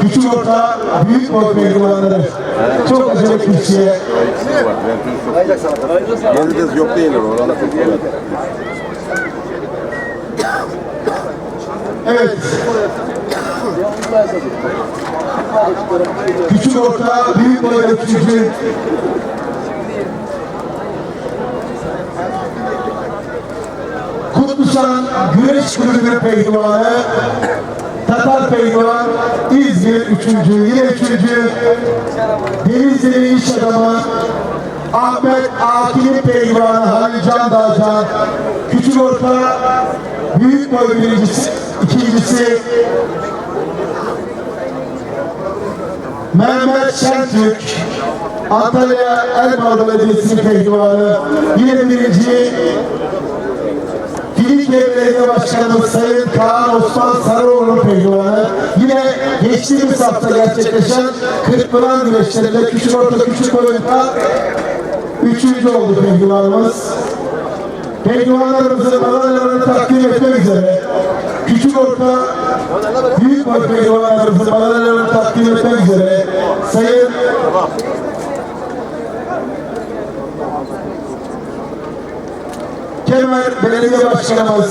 Küçük orta büyük boy bir. Çok acayip bir şey. Yok değil orada. Evet. Küçük orta büyük boy ve Kutlusan Güreş Kulübü Pehlivanı Tatar Pehlivan İzmir üçüncü, yine üçüncü Denizli iş adamı Ahmet Akif Pehlivanı Halil Can Dağcan Küçük orta Büyük boy birincisi, ikincisi Mehmet Şentürk. Antalya Elmalı Belediyesi'nin pehlivanı. Yine birinci Filike Belediye Başkanımız Sayın Kaan Osman Sarıoğlu pehlivanı yine geçtiğimiz hafta gerçekleşen Kırkpınar güreşlerinde küçük orta küçük boyutta üçüncü oldu pehlivanımız. Pehlivanlarımızın madalyalarını takdim etmek üzere küçük orta büyük boy pehlivanlarımızın madalyalarını takdim etmek üzere Sayın Kemer Belediye Başkanımız